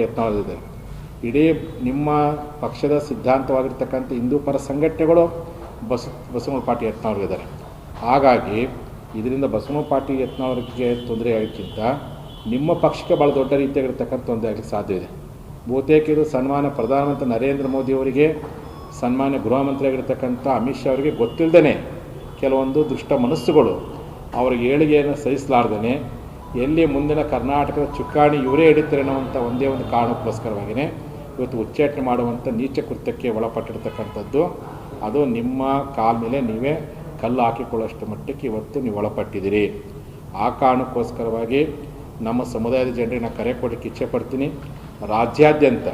Party ಇಡೀ ನಿಮ್ಮ ಪಕ್ಷದ ಸಿದ್ಧಾಂತವಾಗಿರ್ತಕ್ಕಂಥ ಹಿಂದೂ ಪರ ಸಂಘಟನೆಗಳು ಬಸ್ ಬಸವನ ಪಾರ್ಟಿ ಯತ್ನವರಿದ್ದಾರೆ ಹಾಗಾಗಿ ಇದರಿಂದ ಬಸವನ ಪಾರ್ಟಿ ಯತ್ನವರಿಗೆ ತೊಂದರೆ ಆಗೋಕ್ಕಿಂತ ನಿಮ್ಮ ಪಕ್ಷಕ್ಕೆ ಭಾಳ ದೊಡ್ಡ ರೀತಿಯಾಗಿರ್ತಕ್ಕಂಥ ತೊಂದರೆ ಆಗಲಿಕ್ಕೆ ಸಾಧ್ಯ ಇದೆ. ಬಹುತೇಕ ಇದು ಸನ್ಮಾನ ಪ್ರಧಾನಮಂತ್ರಿ ನರೇಂದ್ರ ಮೋದಿ ಅವರಿಗೆ, ಸನ್ಮಾನ್ಯ ಗೃಹ ಮಂತ್ರಿ ಆಗಿರ್ತಕ್ಕಂಥ ಅಮಿತ್ ಶಾ ಅವರಿಗೆ ಗೊತ್ತಿಲ್ಲದೇ ಕೆಲವೊಂದು ದುಷ್ಟ ಮನಸ್ಸುಗಳು ಅವ್ರಿಗೆ ಏಳಿಗೆಯನ್ನು ಸಹಿಸಲಾರ್ದೇ ಎಲ್ಲಿ ಮುಂದಿನ ಕರ್ನಾಟಕದ ಚುಕ್ಕಾಣಿ ಇವರೇ ಹಿಡಿತಾರೆ ಅನ್ನೋವಂಥ ಒಂದೇ ಒಂದು ಕಾರಣಕ್ಕೋಸ್ಕರವಾಗಿಯೇ ಇವತ್ತು ಉಚ್ಚಾಟನೆ ಮಾಡುವಂಥ ನೀಚ ಕೃತ್ಯಕ್ಕೆ ಒಳಪಟ್ಟಿರ್ತಕ್ಕಂಥದ್ದು. ಅದು ನಿಮ್ಮ ಕಾಲ ಮೇಲೆ ನೀವೇ ಕಲ್ಲು ಹಾಕಿಕೊಳ್ಳೋಷ್ಟು ಮಟ್ಟಕ್ಕೆ ಇವತ್ತು ನೀವು ಒಳಪಟ್ಟಿದ್ದೀರಿ. ಆ ಕಾರಣಕ್ಕೋಸ್ಕರವಾಗಿ ನಮ್ಮ ಸಮುದಾಯದ ಜನರಿಗೆ ನಾನು ಕರೆ ಕೊಡೋಕ್ಕೆ ಇಚ್ಛೆ ಪಡ್ತೀನಿ. ರಾಜ್ಯಾದ್ಯಂತ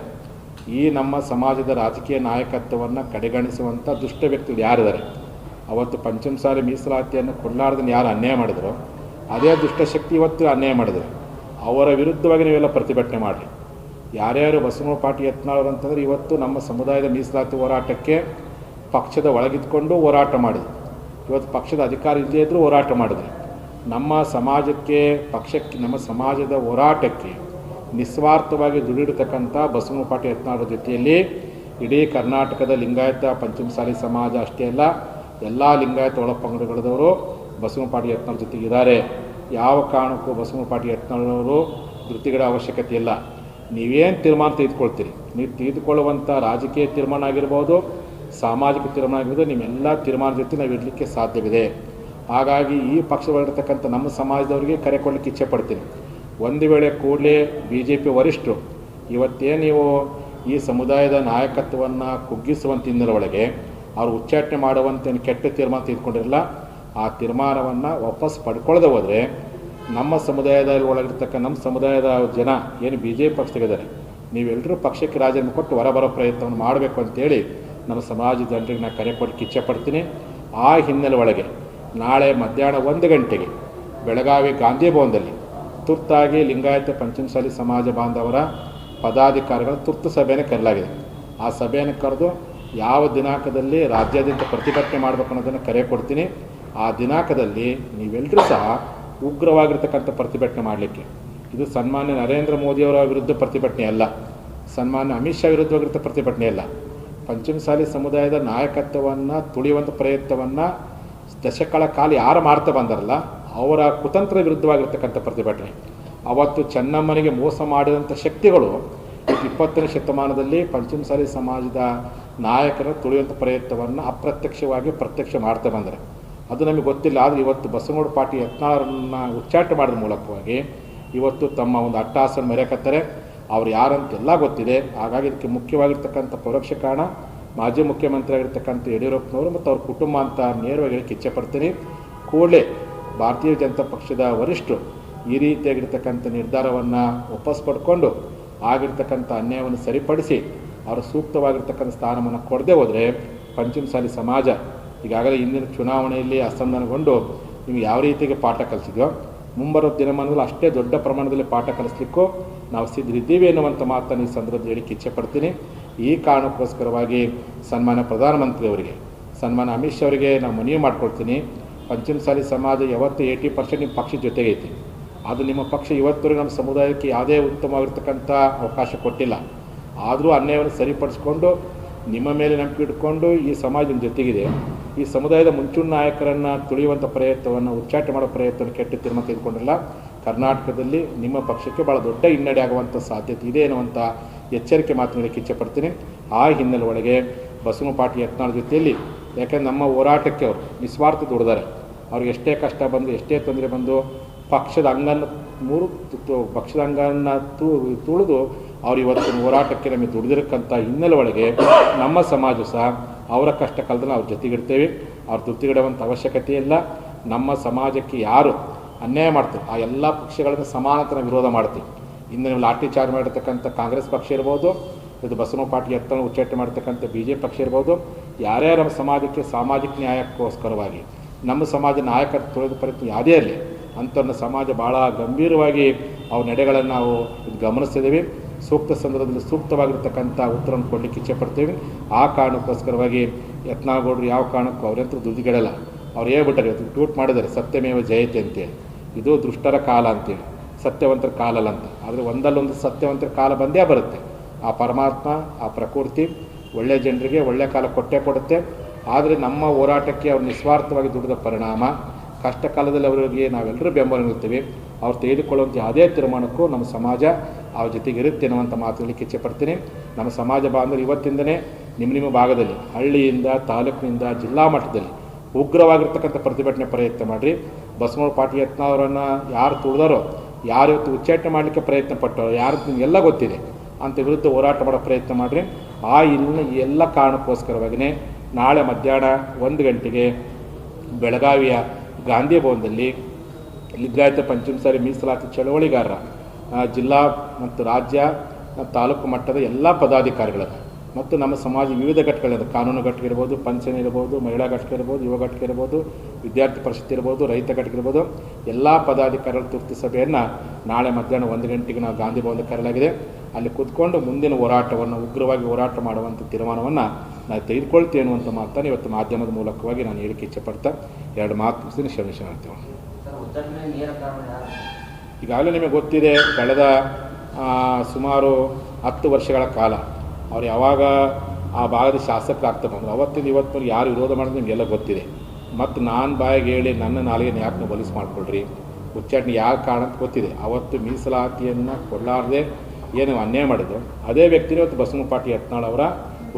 ಈ ನಮ್ಮ ಸಮಾಜದ ರಾಜಕೀಯ ನಾಯಕತ್ವವನ್ನು ಕಡೆಗಣಿಸುವಂಥ ದುಷ್ಟ ವ್ಯಕ್ತಿಗಳು ಯಾರಿದ್ದಾರೆ? ಅವತ್ತು ಪಂಚಮಸಾಲಿ ಮೀಸಲಾತಿಯನ್ನು ಕೊಡಲಾರ್ದನ್ನು ಯಾರು ಅನ್ಯಾಯ ಮಾಡಿದ್ರು? ಅದೇ ದುಷ್ಟಶಕ್ತಿ ಇವತ್ತು ಅನ್ಯಾಯ ಮಾಡಿದ್ರು. ಅವರ ವಿರುದ್ಧವಾಗಿ ನೀವೆಲ್ಲ ಪ್ರತಿಭಟನೆ ಮಾಡಿರಿ. ಯಾರ್ಯಾರು ಬಸವ ಪಾರ್ಟಿ ಯತ್ನಾಳರು ಅಂತಂದರೆ ಇವತ್ತು ನಮ್ಮ ಸಮುದಾಯದ ಮೀಸಲಾತಿ ಹೋರಾಟಕ್ಕೆ ಪಕ್ಷದ ಒಳಗಿದ್ಕೊಂಡು ಹೋರಾಟ ಮಾಡಿದ್ರು. ಇವತ್ತು ಪಕ್ಷದ ಅಧಿಕಾರ ಇಲ್ಲದೇ ಇದ್ದರೂ ಹೋರಾಟ ಮಾಡಿದ್ರು. ನಮ್ಮ ಸಮಾಜಕ್ಕೆ, ಪಕ್ಷಕ್ಕೆ, ನಮ್ಮ ಸಮಾಜದ ಹೋರಾಟಕ್ಕೆ ನಿಸ್ವಾರ್ಥವಾಗಿ ದುಡಿಡ್ತಕ್ಕಂಥ ಬಸವ ಪಾರ್ಟಿ ಯತ್ನಾಳರ ಜೊತೆಯಲ್ಲಿ ಇಡೀ ಕರ್ನಾಟಕದ ಲಿಂಗಾಯತ ಪಂಚಮಸಾಲಿ ಸಮಾಜ ಅಷ್ಟೇ ಅಲ್ಲ, ಎಲ್ಲ ಲಿಂಗಾಯತ ಒಳಪಂಗಡಗಳದವರು ಬಸವ ಪಾರ್ಟಿ ಯತ್ನಾಳ್ ಜೊತೆಗಿದ್ದಾರೆ. ಯಾವ ಕಾರಣಕ್ಕೂ ಬಸವ ಪಾಟಿ ಯತ್ನವರು ಧೃತಿಗಳ ಅವಶ್ಯಕತೆ ಇಲ್ಲ. ನೀವೇನು ತೀರ್ಮಾನ ತೆಗೆದುಕೊಳ್ತೀರಿ? ನೀವು ತೆಗೆದುಕೊಳ್ಳುವಂಥ ರಾಜಕೀಯ ತೀರ್ಮಾನ ಆಗಿರ್ಬೋದು, ಸಾಮಾಜಿಕ ತೀರ್ಮಾನ ಆಗಿರ್ಬೋದು, ನಿಮ್ಮೆಲ್ಲ ತೀರ್ಮಾನ ಜೊತೆ ನಾವು ಇರಲಿಕ್ಕೆ ಸಾಧ್ಯವಿದೆ. ಹಾಗಾಗಿ ಈ ಪಕ್ಷದಲ್ಲಿರ್ತಕ್ಕಂಥ ನಮ್ಮ ಸಮಾಜದವರಿಗೆ ಕರೆ ಕೊಡಲಿಕ್ಕೆ ಇಚ್ಛೆ ಪಡ್ತೀನಿ. ಒಂದು ವೇಳೆ ಕೂಡಲೇ ಬಿ ಜೆ ಪಿ ವರಿಷ್ಠರು ಇವತ್ತೇ ನೀವು ಈ ಸಮುದಾಯದ ನಾಯಕತ್ವವನ್ನು ಕುಗ್ಗಿಸುವಂಥ ಹಿನ್ನೆಲೆ ಒಳಗೆ ಅವರು ಉಚ್ಚಾಟನೆ ಮಾಡುವಂಥೇನು ಕೆಟ್ಟ ತೀರ್ಮಾನ ತೆಗೆದುಕೊಂಡಿರಲ್ಲ ಆ ತೀರ್ಮಾನವನ್ನು ವಾಪಸ್ ಪಡ್ಕೊಳ್ಳದೆ ಹೋದರೆ ನಮ್ಮ ಸಮುದಾಯದ ಒಳಗಿರ್ತಕ್ಕ ನಮ್ಮ ಸಮುದಾಯದ ಜನ ಏನು ಬಿ ಜೆ ಪಿ ಪಕ್ಷದಾಗಿದ್ದಾರೆ ನೀವೆಲ್ಲರೂ ಪಕ್ಷಕ್ಕೆ ರಾಜೀನಾಮೆ ಕೊಟ್ಟು ಹೊರಬರೋ ಪ್ರಯತ್ನವನ್ನು ಮಾಡಬೇಕು ಅಂತೇಳಿ ನಮ್ಮ ಸಮಾಜದ ಜನರಿಗೆ ನಾನು ಕರೆ ಕೊಡಕ್ಕೆ ಇಚ್ಛೆಪಡ್ತೀನಿ ಆ ಹಿನ್ನೆಲೆ ಒಳಗೆ ನಾಳೆ ಮಧ್ಯಾಹ್ನ ಒಂದು ಗಂಟೆಗೆ ಬೆಳಗಾವಿ ಗಾಂಧಿ ಭವನದಲ್ಲಿ ತುರ್ತಾಗಿ ಲಿಂಗಾಯತ ಪಂಚಮಸಾಲಿ ಸಮಾಜ ಬಾಂಧವರ ಪದಾಧಿಕಾರಿಗಳ ತುರ್ತು ಸಭೆಯನ್ನು ಕರೆಯಲಾಗಿದೆ. ಆ ಸಭೆಯನ್ನು ಕರೆದು ಯಾವ ದಿನಾಂಕದಲ್ಲಿ ರಾಜ್ಯಾದ್ಯಂತ ಪ್ರತಿಭಟನೆ ಮಾಡಬೇಕು ಅನ್ನೋದನ್ನು ಕರೆ ಕೊಡ್ತೀನಿ. ಆ ದಿನಾಂಕದಲ್ಲಿ ನೀವೆಲ್ಲರೂ ಸಹ ಉಗ್ರವಾಗಿರ್ತಕ್ಕಂಥ ಪ್ರತಿಭಟನೆ ಮಾಡಲಿಕ್ಕೆ. ಇದು ಸನ್ಮಾನ್ಯ ನರೇಂದ್ರ ಮೋದಿಯವರ ವಿರುದ್ಧ ಪ್ರತಿಭಟನೆ ಅಲ್ಲ. ಸನ್ಮಾನ್ಯ ಅಮಿತ್ ಶಾ ವಿರುದ್ಧವಾಗಿರ್ತ ಪ್ರತಿಭಟನೆ ಅಲ್ಲ. ಪಂಚಮಸಾಲಿ ಸಮುದಾಯದ ನಾಯಕತ್ವವನ್ನು ತುಳಿಯುವಂಥ ಪ್ರಯತ್ನವನ್ನು ದಶಕಗಳ ಕಾಲ ಯಾರು ಮಾಡ್ತಾ ಬಂದಾರಲ್ಲ, ಅವರ ಕುತಂತ್ರ ವಿರುದ್ಧವಾಗಿರ್ತಕ್ಕಂಥ ಪ್ರತಿಭಟನೆ. ಅವತ್ತು ಚೆನ್ನಮ್ಮನಿಗೆ ಮೋಸ ಮಾಡಿದಂಥ ಶಕ್ತಿಗಳು ಇಪ್ಪತ್ತನೇ ಶತಮಾನದಲ್ಲಿ ಪಂಚಮಸಾಲಿ ಸಮಾಜದ ನಾಯಕರ ತುಳಿಯುವಂಥ ಪ್ರಯತ್ನವನ್ನು ಅಪ್ರತ್ಯಕ್ಷವಾಗಿ ಪ್ರತ್ಯಕ್ಷ ಮಾಡ್ತಾ ಬಂದರೆ. ಅದು ನಮಗೆ ಗೊತ್ತಿಲ್ಲ, ಆದರೆ ಇವತ್ತು ಬಸವನಗೌಡ ಪಾರ್ಟಿ ಯತ್ನಾಳರನ್ನು ಉಚ್ಚಾಟ ಮಾಡಿದ ಮೂಲಕವಾಗಿ ಇವತ್ತು ತಮ್ಮ ಒಂದು ಅಟ್ಟಹಾಸನ ಮೆರೆಕತ್ತಾರೆ. ಅವ್ರು ಯಾರಂತೆಲ್ಲ ಗೊತ್ತಿದೆ. ಹಾಗಾಗಿ ಇದಕ್ಕೆ ಮುಖ್ಯವಾಗಿರ್ತಕ್ಕಂಥ ಪರೋಕ್ಷ ಕಾರಣ ಮಾಜಿ ಮುಖ್ಯಮಂತ್ರಿ ಆಗಿರ್ತಕ್ಕಂಥ ಯಡಿಯೂರಪ್ಪನವರು ಮತ್ತು ಅವ್ರ ಕುಟುಂಬ ಅಂತ ನೇರವಾಗಿ ಹೇಳಕ್ಕೆ ಇಚ್ಛೆ ಪಡ್ತೀನಿ. ಕೂಡಲೇ ಭಾರತೀಯ ಜನತಾ ಪಕ್ಷದ ವರಿಷ್ಠರು ಈ ರೀತಿಯಾಗಿರ್ತಕ್ಕಂಥ ನಿರ್ಧಾರವನ್ನು ವಾಪಸ್ ಪಡ್ಕೊಂಡು ಆಗಿರ್ತಕ್ಕಂಥ ಅನ್ಯಾಯವನ್ನು ಸರಿಪಡಿಸಿ ಅವರು ಸೂಕ್ತವಾಗಿರ್ತಕ್ಕಂಥ ಸ್ಥಾನವನ್ನು ಕೊಡದೆ ಹೋದರೆ ಪಂಚಮಸಾಲಿ ಸಮಾಜ ಈಗಾಗಲೇ ಹಿಂದಿನ ಚುನಾವಣೆಯಲ್ಲಿ ಅಸಮಾಧಾನಗೊಂಡು ನಿಮ್ಗೆ ಯಾವ ರೀತಿಗೆ ಪಾಠ ಕಲಿಸಿದ್ಯೋ, ಮುಂಬರುವ ದಿನಮಾನದಲ್ಲಿ ಅಷ್ಟೇ ದೊಡ್ಡ ಪ್ರಮಾಣದಲ್ಲಿ ಪಾಠ ಕಲಿಸ್ಲಿಕ್ಕೂ ನಾವು ಸಿದ್ಧರಿದ್ದೀವಿ ಎನ್ನುವಂಥ ಮಾತನ್ನು ಈ ಸಂದರ್ಭದಲ್ಲಿ ಇಚ್ಛೆ ಪಡ್ತೀನಿ. ಈ ಕಾರಣಕ್ಕೋಸ್ಕರವಾಗಿ ಸನ್ಮಾನ್ಯ ಪ್ರಧಾನಮಂತ್ರಿಯವರಿಗೆ, ಸನ್ಮಾನ್ಯ ಅಮಿತ್ ಶಾ ಅವರಿಗೆ ನಾವು ಮನವಿ ಮಾಡ್ಕೊಳ್ತೀನಿ. ಪಂಚಮಸಾಲಿ ಸಮಾಜ ಯಾವತ್ತು ಏಯ್ಟಿ ಪರ್ಸೆಂಟ್ ನಿಮ್ಮ ಜೊತೆಗೆ ಐತಿ. ಅದು ನಿಮ್ಮ ಪಕ್ಷ ಇವತ್ತವರೆಗೆ ನಮ್ಮ ಸಮುದಾಯಕ್ಕೆ ಯಾವುದೇ ಉತ್ತಮವಾಗಿರ್ತಕ್ಕಂಥ ಅವಕಾಶ ಕೊಟ್ಟಿಲ್ಲ. ಆದರೂ ಅನ್ಯಾಯವನ್ನು ಸರಿಪಡಿಸ್ಕೊಂಡು, ನಿಮ್ಮ ಮೇಲೆ ನಂಬಿಕೆ ಇಟ್ಕೊಂಡು ಈ ಸಮಾಜ ನಿಮ್ಮ ಜೊತೆಗಿದೆ. ಈ ಸಮುದಾಯದ ಮುಂಚೂಣಿ ನಾಯಕರನ್ನು ತುಳಿಯುವಂಥ ಪ್ರಯತ್ನವನ್ನು ಉಚ್ಚಾಟ ಮಾಡೋ ಪ್ರಯತ್ನವನ್ನು ಕೆಟ್ಟ ತೀರ್ಮಾನ ತೆಗೆದುಕೊಂಡಿಲ್ಲ ಕರ್ನಾಟಕದಲ್ಲಿ ನಿಮ್ಮ ಪಕ್ಷಕ್ಕೆ ಭಾಳ ದೊಡ್ಡ ಹಿನ್ನಡೆ ಆಗುವಂಥ ಸಾಧ್ಯತೆ ಇದೆ ಅನ್ನುವಂಥ ಎಚ್ಚರಿಕೆ ಮಾತನಾಡಲಿಕ್ಕೆ ಇಚ್ಛೆ ಪಡ್ತೀನಿ ಆ ಹಿನ್ನೆಲೆ ಒಳಗೆ ಬಸವ ಪಾಟಿ ಯತ್ನಾಳ ಜೊತೆಯಲ್ಲಿ, ಯಾಕೆಂದ್ರೆ ನಮ್ಮ ಹೋರಾಟಕ್ಕೆ ಅವರು ನಿಸ್ವಾರ್ಥ ದುಡಿದಾರೆ ಅವ್ರಿಗೆ ಎಷ್ಟೇ ಕಷ್ಟ ಬಂದು ಎಷ್ಟೇ ತೊಂದರೆ ಬಂದು ಪಕ್ಷದ ಅಂಗನ್ನು ಮೂರು ಪಕ್ಷದ ಅಂಗನ ತುಳಿದು ಅವ್ರು ಇವತ್ತಿನ ಹೋರಾಟಕ್ಕೆ ನಮಗೆ ದುಡಿದಿರಕ್ಕಂಥ ಹಿನ್ನೆಲೆ ಒಳಗೆ ನಮ್ಮ ಸಮಾಜ ಸಹ ಅವರ ಕಷ್ಟ ಕಾಲದಲ್ಲಿ ಅವ್ರ ಜೊತೆಗಿಡ್ತೇವೆ ಅವ್ರ ತುತ್ತಿಗಿಡುವಂಥ ಅವಶ್ಯಕತೆ ಇಲ್ಲ. ನಮ್ಮ ಸಮಾಜಕ್ಕೆ ಯಾರು ಅನ್ಯಾಯ ಮಾಡ್ತೀವಿ ಆ ಎಲ್ಲ ಪಕ್ಷಗಳನ್ನು ಸಮಾನತನ ವಿರೋಧ ಮಾಡ್ತೀವಿ. ಇಂದು ನೀವು ಲಾಠಿ ಚಾರ್ಜ್ ಮಾಡಿರ್ತಕ್ಕಂಥ ಕಾಂಗ್ರೆಸ್ ಪಕ್ಷ ಇರ್ಬೋದು, ಇದು ಬಸವ ಪಾಟಿ ಎತ್ತನ ಉಚ್ಚಾಟನೆ ಮಾಡ್ತಕ್ಕಂಥ ಬಿ ಜೆ ಪಿ ಪಕ್ಷ ಇರ್ಬೋದು ಯಾರ್ಯಾರು ನಮ್ಮ ಸಮಾಜಕ್ಕೆ ಸಾಮಾಜಿಕ ನ್ಯಾಯಕ್ಕೋಸ್ಕರವಾಗಿ, ನಮ್ಮ ಸಮಾಜ ನಾಯಕತ್ವ ತೊಳೆದ ಪ್ರಯತ್ನ ಯಾವುದೇ ಇರಲಿ, ಅಂಥವ್ರನ್ನ ಸಮಾಜ ಭಾಳ ಗಂಭೀರವಾಗಿ ಅವ್ರ ನಡೆಗಳನ್ನು ನಾವು ಗಮನಿಸ್ತಿದ್ದೀವಿ. ಸೂಕ್ತ ಸಂದರ್ಭದಲ್ಲಿ ಸೂಕ್ತವಾಗಿರ್ತಕ್ಕಂಥ ಉತ್ತರವನ್ನು ಕೊಡಲಿಕ್ಕೆ ಇಚ್ಛೆ ಪಡ್ತೀವಿ. ಆ ಕಾರಣಕ್ಕೋಸ್ಕರವಾಗಿ ಯತ್ನಾಗೌಡರು ಯಾವ ಕಾರಣಕ್ಕೂ ಅವರಂತೂ ದುಡ್ಡುಗೆಡಲ್ಲ ಅವ್ರು ಹೇಳ್ಬಿಟ್ಟಾರೆ, ಇವತ್ತು ಟ್ವೀಟ್ ಮಾಡಿದ್ದಾರೆ, ಸತ್ಯಮೇವ ಜಯತೆ ಅಂತೇಳಿ. ಇದು ದುಷ್ಟರ ಕಾಲ ಅಂತೇಳಿ. ಸತ್ಯವಂತರ ಕಾಲಲ್ಲ ಅಂತ ಆದರೆ ಒಂದಲ್ಲೊಂದು ಸತ್ಯವಂತರ ಕಾಲ ಬಂದೇ ಬರುತ್ತೆ. ಆ ಪರಮಾತ್ಮ, ಆ ಪ್ರಕೃತಿ ಒಳ್ಳೆಯ ಜನರಿಗೆ ಒಳ್ಳೆಯ ಕಾಲ ಕೊಟ್ಟೇ ಕೊಡುತ್ತೆ. ಆದರೆ ನಮ್ಮ ಹೋರಾಟಕ್ಕೆ ಅವ್ರು ನಿಸ್ವಾರ್ಥವಾಗಿ ದುಡಿದ ಪರಿಣಾಮ ಕಷ್ಟ ಕಾಲದಲ್ಲಿ ಅವರಿಗೆ ನಾವೆಲ್ಲರೂ ಬೆಂಬಲ ನೀಡ್ತೀವಿ ಅವ್ರು ತೆಗೆದುಕೊಳ್ಳುವಂಥ ಯಾವುದೇ ತೀರ್ಮಾನಕ್ಕೂ ನಮ್ಮ ಸಮಾಜ ಅವ್ರ ಜೊತೆಗೆ ಇರುತ್ತೆ ಅನ್ನುವಂಥ ಮಾತು ಹೇಳಲಿಕ್ಕೆ ಇಚ್ಛೆಪಡ್ತೀನಿ ನಮ್ಮ ಸಮಾಜ ಬಾಂಧವರು ಇವತ್ತಿಂದನೇ ನಿಮ್ಮ ನಿಮ್ಮ ಭಾಗದಲ್ಲಿ, ಹಳ್ಳಿಯಿಂದ ತಾಲೂಕಿನಿಂದ ಜಿಲ್ಲಾ ಮಟ್ಟದಲ್ಲಿ ಉಗ್ರವಾಗಿರ್ತಕ್ಕಂಥ ಪ್ರತಿಭಟನೆ ಪ್ರಯತ್ನ ಮಾಡಿರಿ. ಬಸವಣ್ಣ ಪಾಟೀಲ್ ಯತ್ನವರನ್ನು ಯಾರು ತುಳಿದಾರೋ, ಯಾರು ಇವತ್ತು ಉಚ್ಚಾಟನೆ ಮಾಡಲಿಕ್ಕೆ ಪ್ರಯತ್ನ ಪಟ್ಟರೋ, ಯಾರು ನಿಮಗೆಲ್ಲ ಗೊತ್ತಿದೆ ಅಂತ ವಿರುದ್ಧ ಹೋರಾಟ ಮಾಡೋ ಪ್ರಯತ್ನ ಮಾಡಿರಿ. ಆ ಇಲ್ಲಿನ ಎಲ್ಲ ಕಾರಣಕ್ಕೋಸ್ಕರವಾಗಿಯೇ ನಾಳೆ ಮಧ್ಯಾಹ್ನ ಒಂದು ಗಂಟೆಗೆ ಬೆಳಗಾವಿಯ ಗಾಂಧಿ ಭವನದಲ್ಲಿ ಲಿಂಗಾಯತ ಪಂಚಮಸಾರಿ ಮೀಸಲಾತಿ ಚಳವಳಿಗಾರರ ಜಿಲ್ಲಾ ಮತ್ತು ರಾಜ್ಯ ತಾಲೂಕು ಮಟ್ಟದ ಎಲ್ಲ ಪದಾಧಿಕಾರಿಗಳನ್ನು ಮತ್ತು ನಮ್ಮ ಸಮಾಜ ವಿವಿಧ ಘಟಕಗಳಿಂದ ಕಾನೂನು ಘಟಕ ಇರ್ಬೋದು ಪಂಚನೆ ಇರ್ಬೋದು, ಮಹಿಳಾ ಘಟಕ ಇರ್ಬೋದು, ಯುವ ಘಟಕ ಇರ್ಬೋದು, ವಿದ್ಯಾರ್ಥಿ ಪರಿಷತ್ ಇರ್ಬೋದು, ರೈತ ಘಟಕ ಇರ್ಬೋದು, ಎಲ್ಲ ಪದಾಧಿಕಾರಿಗಳ ತುರ್ತು ಸಭೆಯನ್ನು ನಾಳೆ ಮಧ್ಯಾಹ್ನ ಒಂದು ಗಂಟೆಗೆ ನಾವು ಗಾಂಧಿ ಭವನದಲ್ಲಿ ಕರೆಯಲಾಗಿದೆ. ಅಲ್ಲಿ ಕೂತ್ಕೊಂಡು ಮುಂದಿನ ಹೋರಾಟವನ್ನು, ಉಗ್ರವಾಗಿ ಹೋರಾಟ ಮಾಡುವಂಥ ತೀರ್ಮಾನವನ್ನು ನಾನು ತೆಗೆದುಕೊಳ್ತೀವಿ ಅನ್ನುವಂಥ ಮಾತನ್ನು ಇವತ್ತು ಮಾಧ್ಯಮದ ಮೂಲಕವಾಗಿ ನಾನು ಹೇಳಿಕೆ ಇಚ್ಛೆಪಡ್ತಾ ಎರಡು ಮಾತು ಕ್ಷಮಿಸಿ ಮಾಡ್ತೇವೆ. ಯಾರು ಈಗಾಗಲೇ ನಿಮಗೆ ಗೊತ್ತಿದೆ ಕಳೆದ ಸುಮಾರು ಹತ್ತು ವರ್ಷಗಳ ಕಾಲ ಅವ್ರು ಯಾವಾಗ ಆ ಭಾಗದ ಶಾಸಕರಾಗ್ತಾ ಬಂದರು. ಅವತ್ತಿಂದ ಇವತ್ತು ಯಾರು ವಿರೋಧ ಮಾಡೋದು ನಿಮಗೆಲ್ಲ ಗೊತ್ತಿದೆ. ಮತ್ತು ನಾನು ಬಾಯಿಗೆ ಹೇಳಿ ನನ್ನ ನಾಲಿಗೆ ಯಾಕೆ ನೀವು ಬಲಿಸ್ ಮಾಡಿಕೊಳ್ರಿ. ಉಚ್ಚಾಟನೆ ಯಾವ ಕಾರಣ ಅಂತ ಗೊತ್ತಿದೆ. ಅವತ್ತು ಮೀಸಲಾತಿಯನ್ನು ಕೊಡಲಾರದೆ ಏನು ಅನ್ಯಾಯ ಮಾಡಿದ್ರು. ಅದೇ ವ್ಯಕ್ತಿನೇ ಇವತ್ತು ಬಸವ ಪಾಟಿ ಯತ್ನಾಳ್ ಅವರ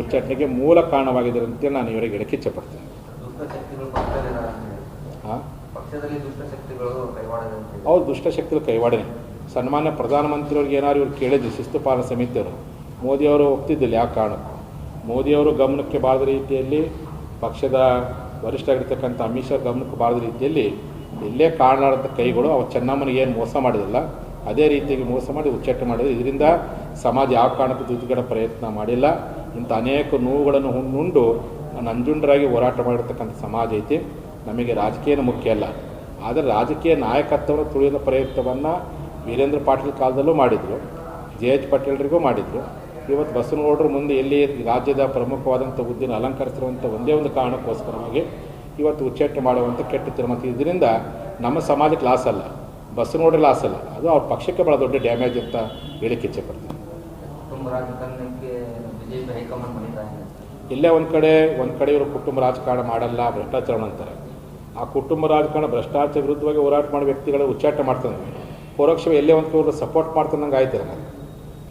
ಉಚ್ಚಾಟನೆಗೆ ಮೂಲ ಕಾರಣವಾಗಿದ್ದರಂತೆ ನಾನು ಇವರಿಗೆ ಹೇಳಕ್ಕೆ ಇಚ್ಛೆಪಡ್ತೇನೆ ಹಾಂ ಪಕ್ಷದಲ್ಲಿ ದುಷ್ಟಶಕ್ತಿಗಳು ಕೈವಾಡದೆ ಅಂತ ಹೇಳಿ ಅವ್ರು ದುಷ್ಟಶಕ್ತಿಗಳ ಕೈವಾಡನೆ. ಸನ್ಮಾನ್ಯ ಪ್ರಧಾನಮಂತ್ರಿಯವ್ರಿಗೆ ಏನಾದ್ರು ಇವ್ರು ಕೇಳಿದ್ರು ಶಿಸ್ತು ಪಾಲನ ಸಮಿತಿಯವರು. ಮೋದಿಯವರು ಒಪ್ತಿದ್ದಿಲ್ಲ ಯಾವ ಕಾರಣಕ್ಕೂ ಮೋದಿಯವರು ಗಮನಕ್ಕೆ ಬಾರದ ರೀತಿಯಲ್ಲಿ ಪಕ್ಷದ ವರಿಷ್ಠ ಆಗಿರ್ತಕ್ಕಂಥ ಅಮಿತ್ ಶಾ ಗಮನಕ್ಕೆ ಬಾರದ ರೀತಿಯಲ್ಲಿ ಇಲ್ಲೇ ಕಾರಣಾದಂಥ ಕೈಗಳು ಅವ್ರು ಚೆನ್ನಮ್ಮನಿಗೆ ಏನು ಮೋಸ ಮಾಡಿದಿಲ್ಲ ಅದೇ ರೀತಿಯಾಗಿ ಮೋಸ ಮಾಡಿ ಉಚ್ಚಟ್ಟು ಮಾಡಿದ್ರು. ಇದರಿಂದ ಸಮಾಜ ಯಾವ ಕಾರಣಕ್ಕೂ ದುಡ್ಡುಗಡ ಪ್ರಯತ್ನ ಮಾಡಿಲ್ಲ. ಇಂಥ ಅನೇಕ ನೋವುಗಳನ್ನು ಹುಣ್ಣುಂಡು ನಂಜುಂಡರಾಗಿ ಹೋರಾಟ ಮಾಡಿರ್ತಕ್ಕಂಥ ಸಮಾಜ ಐತಿ. ನಮಗೆ ರಾಜಕೀಯನ ಮುಖ್ಯ ಅಲ್ಲ. ಆದರೆ ರಾಜಕೀಯ ನಾಯಕತ್ವವನ್ನು ತುಳಿಯುವ ಪ್ರಯತ್ನವನ್ನು ವೀರೇಂದ್ರ ಪಾಟೀಲ್ ಕಾಲದಲ್ಲೂ ಮಾಡಿದರು. ಜೆ ಎಚ್ ಪಾಟೀಲ್ರಿಗೂ ಮಾಡಿದರು. ಇವತ್ತು ಬಸವನಗೌಡರು ಮುಂದೆ ಎಲ್ಲಿ ರಾಜ್ಯದ ಪ್ರಮುಖವಾದಂಥ ಹುದ್ದೆನ ಅಲಂಕರಿಸಿರುವಂಥ ಒಂದೇ ಒಂದು ಕಾರಣಕ್ಕೋಸ್ಕರವಾಗಿ ಇವತ್ತು ಉಚ್ಚೇಟ ಮಾಡುವಂಥ ಕೆಟ್ಟ ತಿರುಮತಿ ಇದರಿಂದ ನಮ್ಮ ಸಮಾಜಕ್ಕೆ ಲಾಸ್ ಅಲ್ಲ. ಬಸವನಗೌಡರ ಲಾಸ್ ಅಲ್ಲ. ಅದು ಅವ್ರ ಪಕ್ಷಕ್ಕೆ ಭಾಳ ದೊಡ್ಡ ಡ್ಯಾಮೇಜ್ ಅಂತ ಹೇಳಿಕ್ಕೆ ಹೈಕಮಾಂಡ್ ಮಾಡಿದ್ದಾರೆ ಇಲ್ಲೇ ಒಂದು ಕಡೆ ಒಂದು ಕಡೆ ಇವರು ಕುಟುಂಬ ರಾಜಕಾರಣ ಮಾಡಲ್ಲ ಭ್ರಷ್ಟಾಚಾರ ಅಂತಾರೆ. ಆ ಕುಟುಂಬ ರಾಜಕಾರಣ ಭ್ರಷ್ಟಾಚಾರ ವಿರುದ್ಧವಾಗಿ ಹೋರಾಟ ಮಾಡೋ ವ್ಯಕ್ತಿಗಳ ಉಚ್ಚಾಟ ಮಾಡ್ತಾನೆ ಪರೋಕ್ಷ ಎಲ್ಲೇ ಒಂದು ಕೂಡ ಸಪೋರ್ಟ್ ಮಾಡ್ತಾನಂಗೆ ಆಯ್ತಾರೆ ನಾನು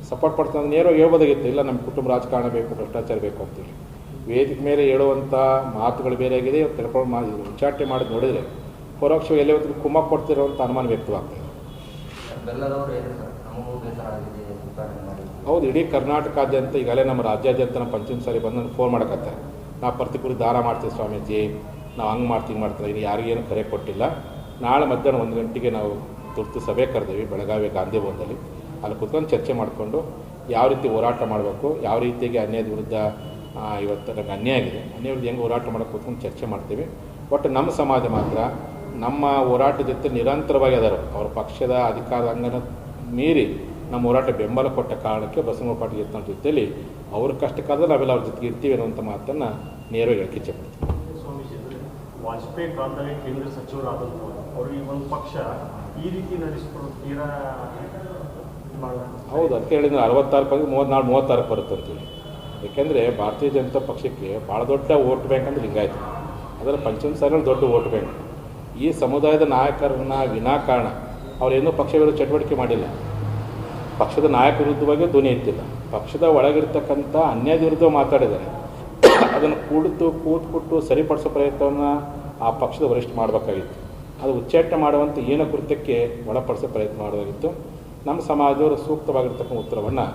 ಸಪೋರ್ಟ್ ಮಾಡ್ತಾನೆ ನೇರವಾಗಿ ಹೇಳ್ಬೋದಾಗಿತ್ತು. ಇಲ್ಲ ನಮ್ಮ ಕುಟುಂಬ ರಾಜಕಾರಣ ಬೇಕು ಭ್ರಷ್ಟಾಚಾರ ಬೇಕು ಅಂತೇಳಿ ವೇದಿಕೆ ಮೇಲೆ ಹೇಳುವಂಥ ಮಾತುಗಳು ಬೇರೆ ಆಗಿದೆ. ತಿಳ್ಕೊಂಡು ಮಾಡಿ ಉಚ್ಚಾಟೆ ಮಾಡಿ ನೋಡಿದರೆ ಪರೋಕ್ಷವಾಗಿ ಎಲ್ಲೇ ಒಂದು ಕೊಡ್ತಿರೋ ಕೊಡ್ತಿರೋಂಥ ಅನುಮಾನ ವ್ಯಕ್ತವಾಗ್ತದೆ ಹೌದು ಇಡೀ ಕರ್ನಾಟಕಾದ್ಯಂತ ಈಗಲೇ ನಮ್ಮ ರಾಜ್ಯಾದ್ಯಂತ ನಮ್ಮ ಪಂಚಮ ಸಾರಿ ಬಂದು ನನಗೆ ಫೋನ್ ಮಾಡಕತ್ತಾರೆ. ನಾವು ಕುರಿ ದಾರ ಮಾಡ್ತೀವಿ ಸ್ವಾಮೀಜಿ. ನಾವು ಹಂಗೆ ಮಾಡ್ತೀವಿ ಮಾಡ್ತಾರೆ ಇನ್ನು ಯಾರಿಗೇನು ಕರೆ ಕೊಟ್ಟಿಲ್ಲ. ನಾಳೆ ಮಧ್ಯಾಹ್ನ ಒಂದು ಗಂಟೆಗೆ ನಾವು ತುರ್ತು ಸಭೆ ಕರೆದೇವಿ, ಬೆಳಗಾವಿ ಗಾಂಧಿ ಭವನದಲ್ಲಿ. ಅಲ್ಲಿ ಕುತ್ಕೊಂಡು ಚರ್ಚೆ ಮಾಡಿಕೊಂಡು ಯಾವ ರೀತಿ ಹೋರಾಟ ಮಾಡಬೇಕು, ಯಾವ ರೀತಿಯಾಗಿ ಅನ್ಯಾಯದ ವಿರುದ್ಧ ಇವತ್ತು ನಮಗೆ ಅನ್ಯಾಯ ಆಗಿದೆ. ಅನ್ಯಾಯ ವಿರುದ್ಧ ಹೆಂಗೆ ಹೋರಾಟ ಮಾಡೋಕೆ ಕೂತ್ಕೊಂಡು ಚರ್ಚೆ ಮಾಡ್ತೀವಿ. ಒಟ್ಟು ನಮ್ಮ ಸಮಾಜ ಮಾತ್ರ ನಮ್ಮ ಹೋರಾಟ ಜೊತೆ ನಿರಂತರವಾಗಿ ಅದರ. ಅವರ ಪಕ್ಷದ ಅಧಿಕಾರ ಅಂಗನ ಮೀರಿ ನಮ್ಮ ಹೋರಾಟ ಬೆಂಬಲ ಕೊಟ್ಟ ಕಾರಣಕ್ಕೆ ಬಸವನ ಪಾಟೀಲ್ ಜೊತೆ ಜೊತೆಯಲ್ಲಿ ಅವ್ರ ಕಷ್ಟ ಕಾಲದಲ್ಲಿ ನಾವೆಲ್ಲ ಅವ್ರ ಜೊತೆಗೆ ಇರ್ತೀವಿ ಅನ್ನುವಂಥ ಮಾತನ್ನು ನೇರವಾಗಿ ಹೇಳಿಕೆ ಅಂದ್ರೆ ವಾಜಪೇಯಿ ಕಾಲದಲ್ಲಿ ಕೇಂದ್ರ ಸಚಿವರಾದಂಥವ್ರು. ಅವರು ಈ ಒಂದು ಪಕ್ಷ ಈ ರೀತಿ ನಡೆಸ್ಕೊಂಡು ತೀರಾ ಹೌದು ಅಂತ ಹೇಳಿದ್ರೆ ಅರವತ್ತಾರು ಮೂವತ್ತು ಮೂವತ್ನಾಲ್ಕು ಮೂವತ್ತಾರು ಬರುತ್ತೆ ಅಂತೇಳಿ ಏಕೆಂದರೆ ಭಾರತೀಯ ಜನತಾ ಪಕ್ಷಕ್ಕೆ ಭಾಳ ದೊಡ್ಡ ವೋಟ್ ಬ್ಯಾಂಕ್ ಅಂದ್ರೆ ಹಿಂಗಾಯ್ತು ಅದರ ಪಂಚಮ ಸಾರಿಗಳು ದೊಡ್ಡ ವೋಟ್ ಬ್ಯಾಂಕ್ ಈ ಸಮುದಾಯದ ನಾಯಕರನ್ನ ವಿನಾಕಾರಣ ಅವರೇನೂ ಪಕ್ಷ ವಿರೋಧ ಚಟುವಟಿಕೆ ಮಾಡಿಲ್ಲ. ಪಕ್ಷದ ನಾಯಕ ವಿರುದ್ಧವಾಗಿ ಧ್ವನಿ ಎತ್ತಿಲ್ಲ. ಪಕ್ಷದ ಒಳಗಿರ್ತಕ್ಕಂಥ ಅನ್ಯಾಯದ ವಿರುದ್ಧ ಮಾತಾಡಿದ್ದಾರೆ. ಅದನ್ನು ಕೂಡಿತು ಕೂತ್ಬಿಟ್ಟು ಸರಿಪಡಿಸೋ ಪ್ರಯತ್ನವನ್ನು ಆ ಪಕ್ಷದ ವರಿಷ್ಠ ಮಾಡಬೇಕಾಗಿತ್ತು. ಅದು ಉಚ್ಚಾಟನೆ ಮಾಡುವಂಥ ಏನೋ ಕೃತ್ಯಕ್ಕೆ ಒಳಪಡಿಸೋ ಪ್ರಯತ್ನ ಮಾಡೋದಾಗಿತ್ತು ನಮ್ಮ ಸಮಾಜದವರು ಸೂಕ್ತವಾಗಿರ್ತಕ್ಕಂಥ ಉತ್ತರವನ್ನು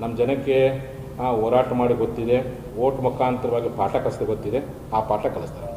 ನಮ್ಮ ಜನಕ್ಕೆ ಹೋರಾಟ ಮಾಡಿ ಗೊತ್ತಿದೆ. ಓಟ್ ಮುಖಾಂತರವಾಗಿ ಪಾಠ ಕಲಿಸಿದ ಗೊತ್ತಿದೆ. ಆ ಪಾಠ ಕಲಿಸ್ತಾರೆ.